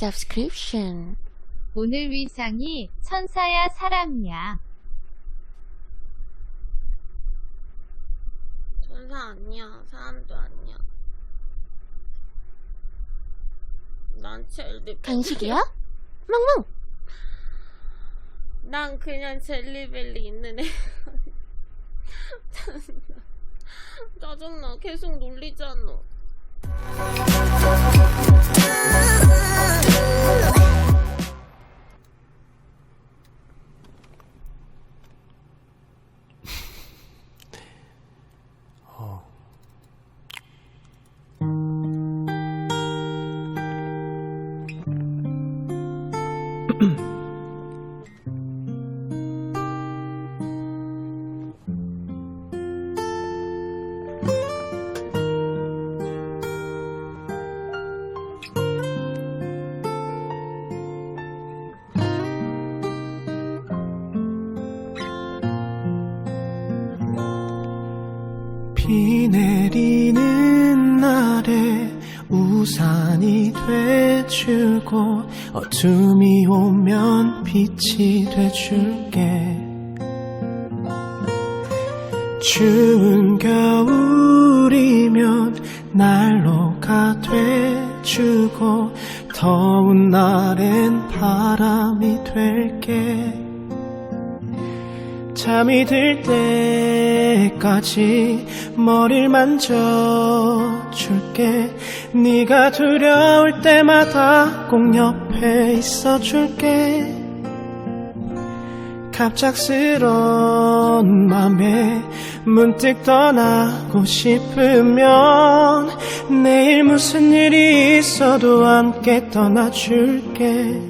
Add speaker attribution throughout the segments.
Speaker 1: subscription.
Speaker 2: 오늘 위상이 천사야 사람이야.
Speaker 3: 천사 아니야. 사람도 아니야. 난 젤리.
Speaker 1: 간식이야? 멍멍!
Speaker 3: 난 그냥 젤리벨리 있는 애. 짜증나. 계속 놀리잖아.
Speaker 4: Hello. 우산이 돼주고 어둠이 오면 빛이 돼줄게. 추운 겨울이면 난로가 돼주고 더운 날엔 바람이 될게 잠이 들 때까지 머리를 만져줄게. 네가 두려울 때마다 꼭 옆에 있어줄게. 갑작스런 맘에 문득 떠나고 싶으면 내일 무슨 일이 있어도 함께 떠나줄게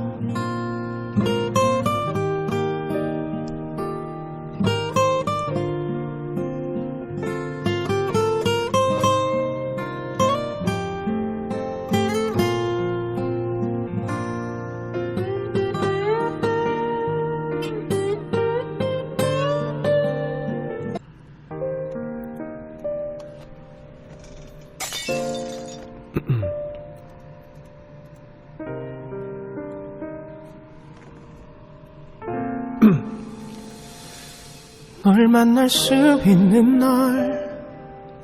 Speaker 4: 널 만날 수 있는 날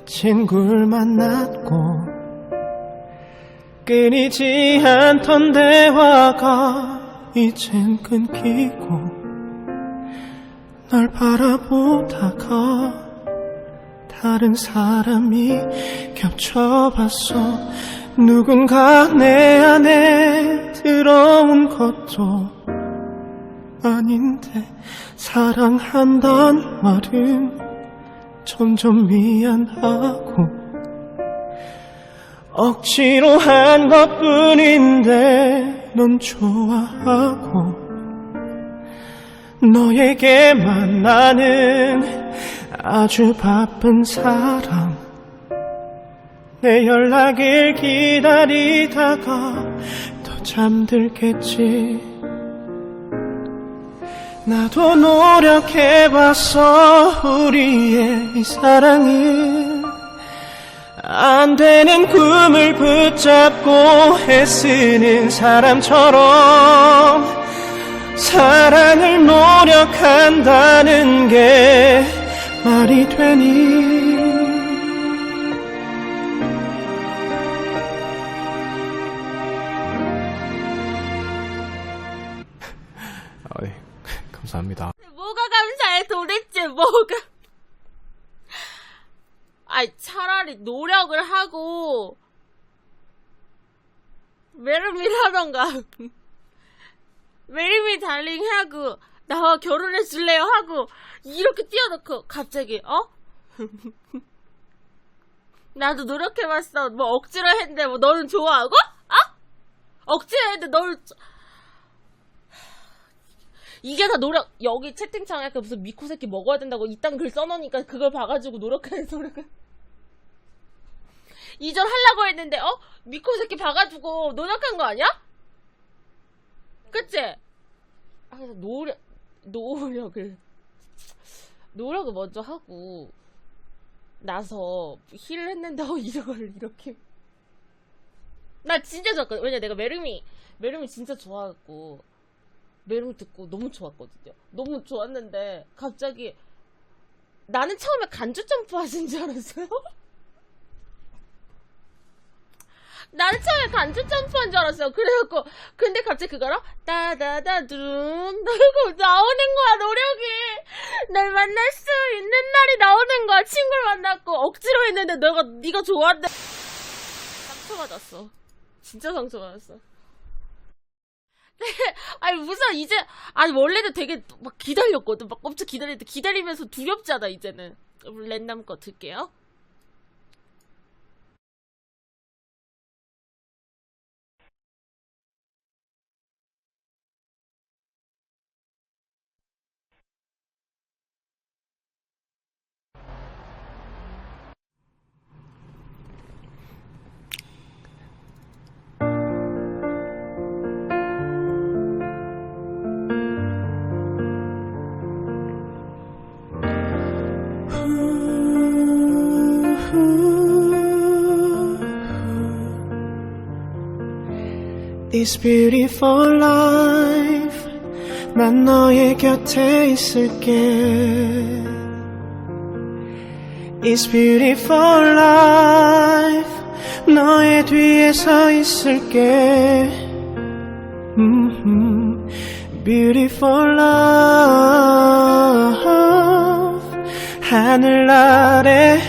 Speaker 4: 친구를 만났고 끊이지 않던 대화가 이젠 끊기고 널 바라보다가 다른 사람이 겹쳐봤어. 누군가 내 안에 들어온 것도 아닌데 사랑한단 말은 점점 미안하고 억지로 한 것뿐인데 넌 좋아하고 너에게만 나는 아주 바쁜 사람. 내 연락을 기다리다가 또 잠들겠지 나도 노력해봤어 우리의 이 사랑은 안 되는 꿈을 붙잡고 애쓰는 사람처럼 사랑을 노력한다는 게 말이 되니
Speaker 3: 차라리 노력을 하고 메르밀 하던가 메리미 달링 하고 나와 결혼해 줄래요 하고 이렇게 띄워놓고 갑자기 어? 나도 노력해봤어 뭐 억지로 했는데 뭐 너는 좋아하고? 어? 억지로 했는데 널 이게 다 노력 여기 채팅창에 그 무슨 미코 새끼 먹어야 된다고 이딴 글 써놓으니까 그걸 봐가지고 노력하는 소리가 이전 하려고 했는데 어? 미코 새끼 봐가지고 노력한 거 아니야? 그치? 아 그래서 노력 노력을 노력을 먼저 하고 나서 힐을 했는데 어 이걸 이렇게. 나 진짜 좋았거든. 왜냐 내가 메르미 메르미 진짜 좋아했고 메르미 듣고 너무 좋았거든요. 너무 좋았는데 갑자기 나는 처음에 간주 점프 하신 줄 알았어요 나는 처음에 간주 점프한 줄 알았어요. 그래갖고 근데 갑자기 그거랑 따다다둔 이거 나오는 거야 노력이. 날 만날 수 있는 날이 나오는 거야. 친구를 만났고 억지로 했는데 너가 네가 좋아한다. 상처받았어. 진짜 상처받았어. 아니 무슨 이제 아니 원래는 되게 막 기다렸거든. 막 엄청 기다리는데 기다리면서 두렵잖아 이제는. 랜덤 거 들게요
Speaker 4: This beautiful life 난 너의 곁에 있을게 This beautiful life 너의 뒤에 서 있을게 음흠. Beautiful love 하늘 아래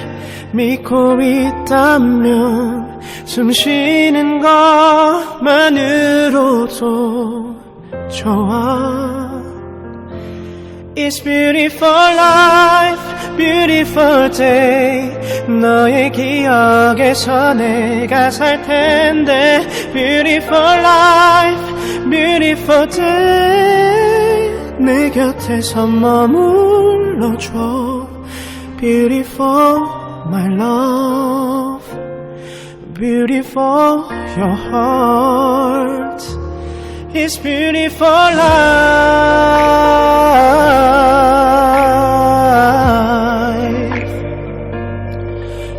Speaker 4: 믿고 있다면 숨 쉬는 것만으로도 좋아 It's beautiful life, beautiful day 너의 기억에서 내가 살 텐데 Beautiful life, beautiful day 내 곁에서 머물러줘 Beautiful my love Beautiful your heart is beautiful life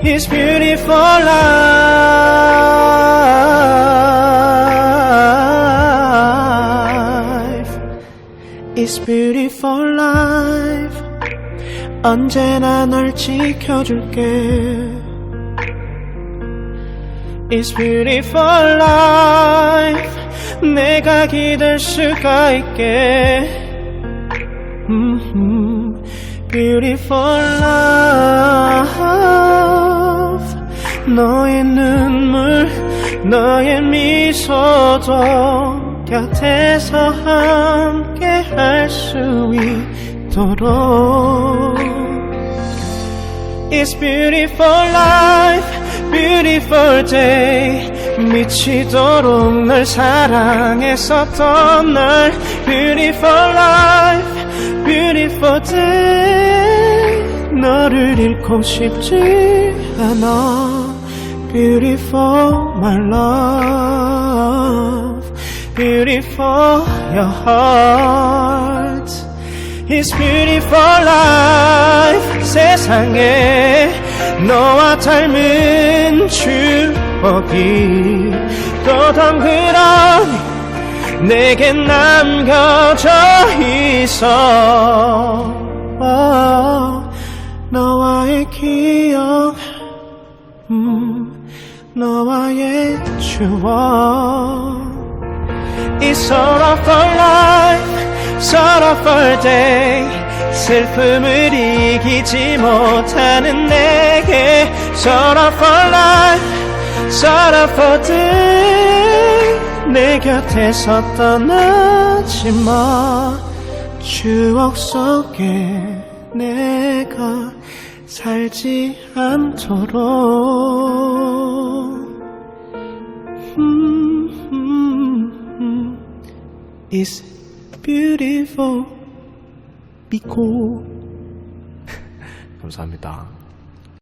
Speaker 4: is beautiful life is beautiful life 언제나 널 지켜줄게 It's beautiful life 내가 기댈 수가 있게 음흠. Beautiful love 너의 눈물 너의 미소도 곁에서 함께 할 수 있도록 It's beautiful life, beautiful day. 미치도록 널 사랑했었던 날. Beautiful life, beautiful day. 너를 잃고 싶지 않아. Beautiful, my love. Beautiful, your heart. It's beautiful life 세상에 너와 닮은 추억이 또 덩그러니 내게 남겨져 있어. 어, 너와의 기억 음, 너와의 추억. It's all of our life, sorrowful day. 슬픔을 이기지 못하는 내게 life, sorrowful day. 내 곁에서 떠나지 마. 추억 속에 내가 살지 않도록. 음, 음. is beautiful. Be cool. 감사합니다.